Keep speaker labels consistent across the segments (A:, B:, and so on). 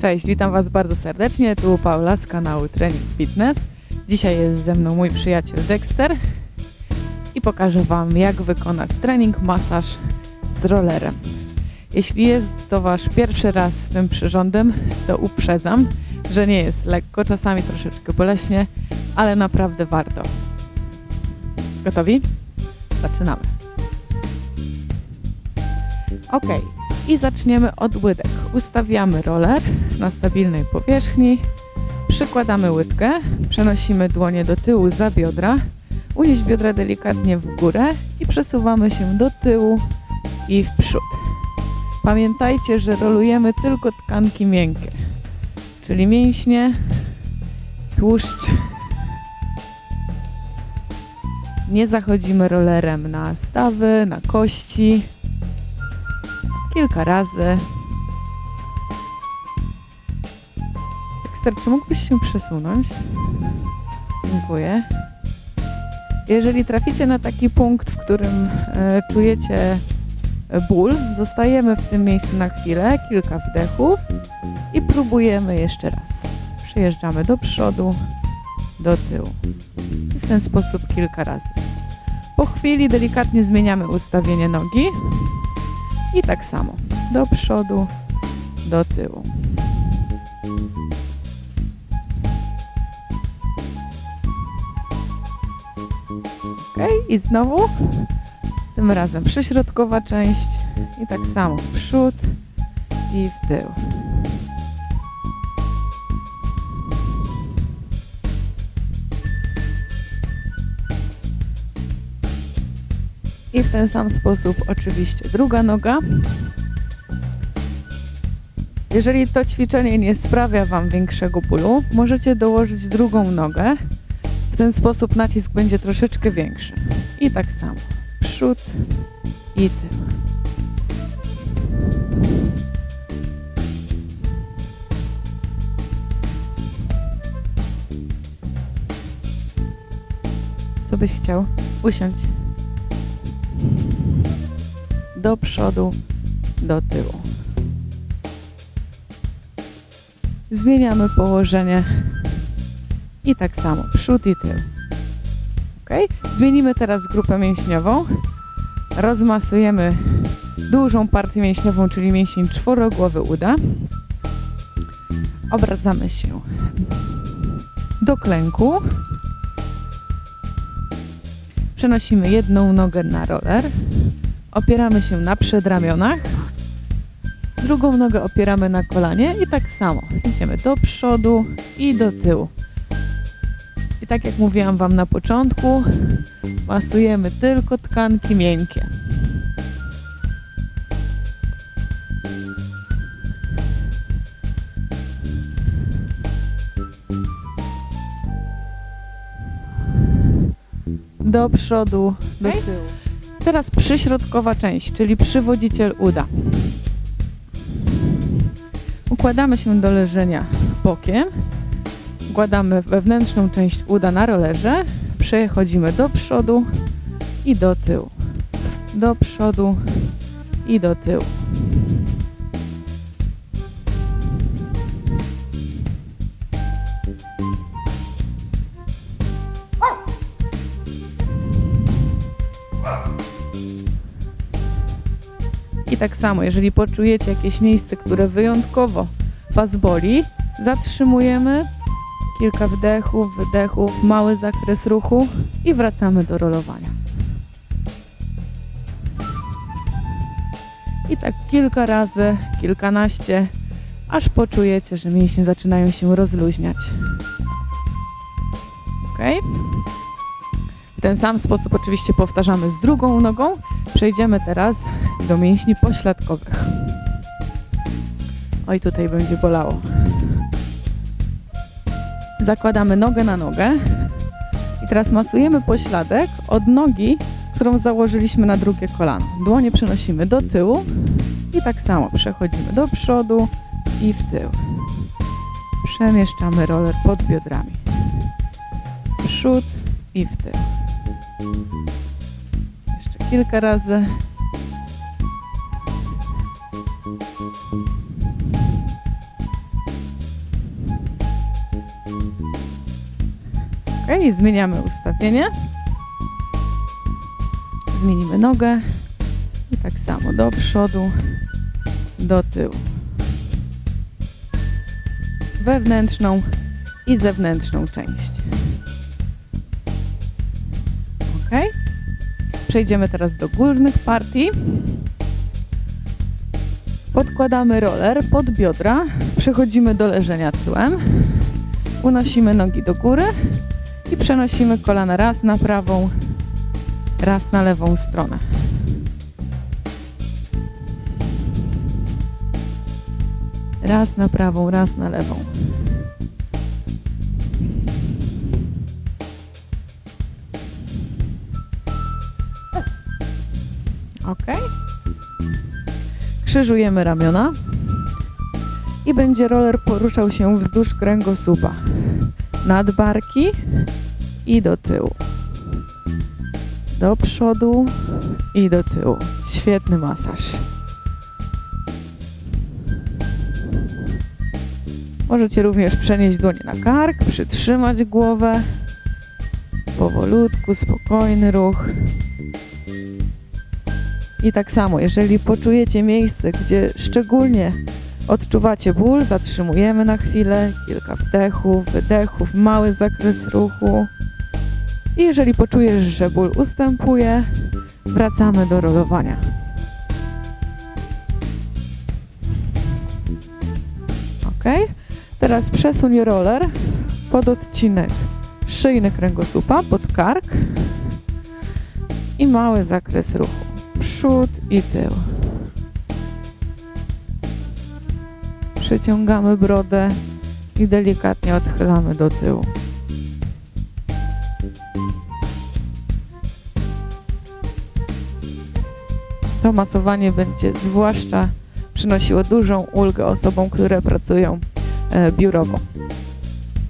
A: Cześć, witam Was bardzo serdecznie. Tu Paula z kanału Training Fitness. Dzisiaj jest ze mną mój przyjaciel Dexter i pokażę Wam, jak wykonać trening, masaż z rollerem. Jeśli jest to Wasz pierwszy raz z tym przyrządem, to uprzedzam, że nie jest lekko, czasami troszeczkę boleśnie, ale naprawdę warto. Gotowi? Zaczynamy. Ok, i zaczniemy od łydek. Ustawiamy roller na stabilnej powierzchni, przykładamy łydkę, przenosimy dłonie do tyłu za biodra, unieść biodra delikatnie w górę i przesuwamy się do tyłu i w przód. Pamiętajcie, że rolujemy tylko tkanki miękkie, czyli mięśnie, tłuszcz. Nie zachodzimy rollerem na stawy, na kości. Kilka razy. Dexter, czy mógłbyś się przesunąć? Dziękuję. Jeżeli traficie na taki punkt, w którym e, czujecie ból, zostajemy w tym miejscu na chwilę, kilka wdechów i próbujemy jeszcze raz. Przejeżdżamy do przodu, do tyłu. I w ten sposób kilka razy. Po chwili delikatnie zmieniamy ustawienie nogi i tak samo. Do przodu, do tyłu. I znowu tym razem przyśrodkowa część i tak samo w przód i w tył. I w ten sam sposób oczywiście druga noga. Jeżeli to ćwiczenie nie sprawia Wam większego bólu, możecie dołożyć drugą nogę. Ten sposób nacisk będzie troszeczkę większy. I tak samo. Przód i tył. Co byś chciał? Usiądź. Do przodu, do tyłu. Zmieniamy położenie i tak samo przód i tył. Ok? Zmienimy teraz grupę mięśniową. Rozmasujemy dużą partię mięśniową, czyli mięsień czworogłowy uda. Obracamy się do klęku. Przenosimy jedną nogę na roller. Opieramy się na przedramionach. Drugą nogę opieramy na kolanie i tak samo. Idziemy do przodu i do tyłu. I tak jak mówiłam Wam na początku, masujemy tylko tkanki miękkie. Do przodu, do tyłu. Teraz przyśrodkowa część, czyli przywodziciel uda. Układamy się do leżenia bokiem. Układamy wewnętrzną część uda na rolerze. Przechodzimy do przodu i do tyłu. Do przodu i do tyłu. I tak samo, jeżeli poczujecie jakieś miejsce, które wyjątkowo Was boli, zatrzymujemy kilka wdechów, wydechów, mały zakres ruchu i wracamy do rolowania. I tak kilka razy, kilkanaście, aż poczujecie, że mięśnie zaczynają się rozluźniać. Ok? W ten sam sposób oczywiście powtarzamy z drugą nogą. Przejdziemy teraz do mięśni pośladkowych. Oj, tutaj będzie bolało. Zakładamy nogę na nogę i teraz masujemy pośladek od nogi, którą założyliśmy na drugie kolano. Dłonie przenosimy do tyłu i tak samo przechodzimy do przodu i w tył. Przemieszczamy roller pod biodrami. Przód i w tył. Jeszcze kilka razy. Ok, zmieniamy ustawienie. Zmienimy nogę i tak samo do przodu, do tyłu. Wewnętrzną i zewnętrzną część. Ok. Przejdziemy teraz do górnych partii. Podkładamy roller pod biodra, przechodzimy do leżenia tyłem, unosimy nogi do góry i przenosimy kolana raz na prawą, raz na lewą stronę. Raz na prawą, raz na lewą. Ok. Krzyżujemy ramiona i będzie roller poruszał się wzdłuż kręgosłupa. Nad barki i do tyłu. Do przodu i do tyłu. Świetny masaż. Możecie również przenieść dłonie na kark, przytrzymać głowę. Powolutku, spokojny ruch. I tak samo, jeżeli poczujecie miejsce, gdzie szczególnie odczuwacie ból, zatrzymujemy na chwilę, kilka wdechów, wydechów, mały zakres ruchu. I jeżeli poczujesz, że ból ustępuje, wracamy do rolowania. Ok? Teraz przesuń roller pod odcinek szyjny kręgosłupa, pod kark i mały zakres ruchu przód i tył. Przeciągamy brodę i delikatnie odchylamy do tyłu. To masowanie będzie zwłaszcza przynosiło dużą ulgę osobom, które pracują e, biurowo.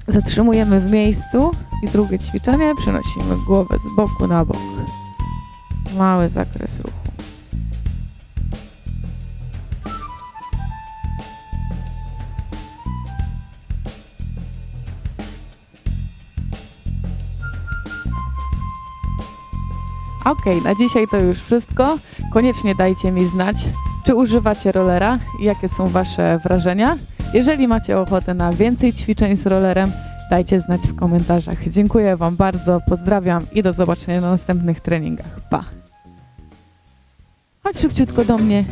A: Zatrzymujemy w miejscu i drugie ćwiczenie przenosimy głowę z boku na bok. Mały zakres ruchu. Okej, na dzisiaj to już wszystko. Koniecznie dajcie mi znać, czy używacie rollera i jakie są Wasze wrażenia. Jeżeli macie ochotę na więcej ćwiczeń z rollerem, dajcie znać w komentarzach. Dziękuję Wam bardzo, pozdrawiam i do zobaczenia na następnych treningach. Pa! Chodź szybciutko do mnie.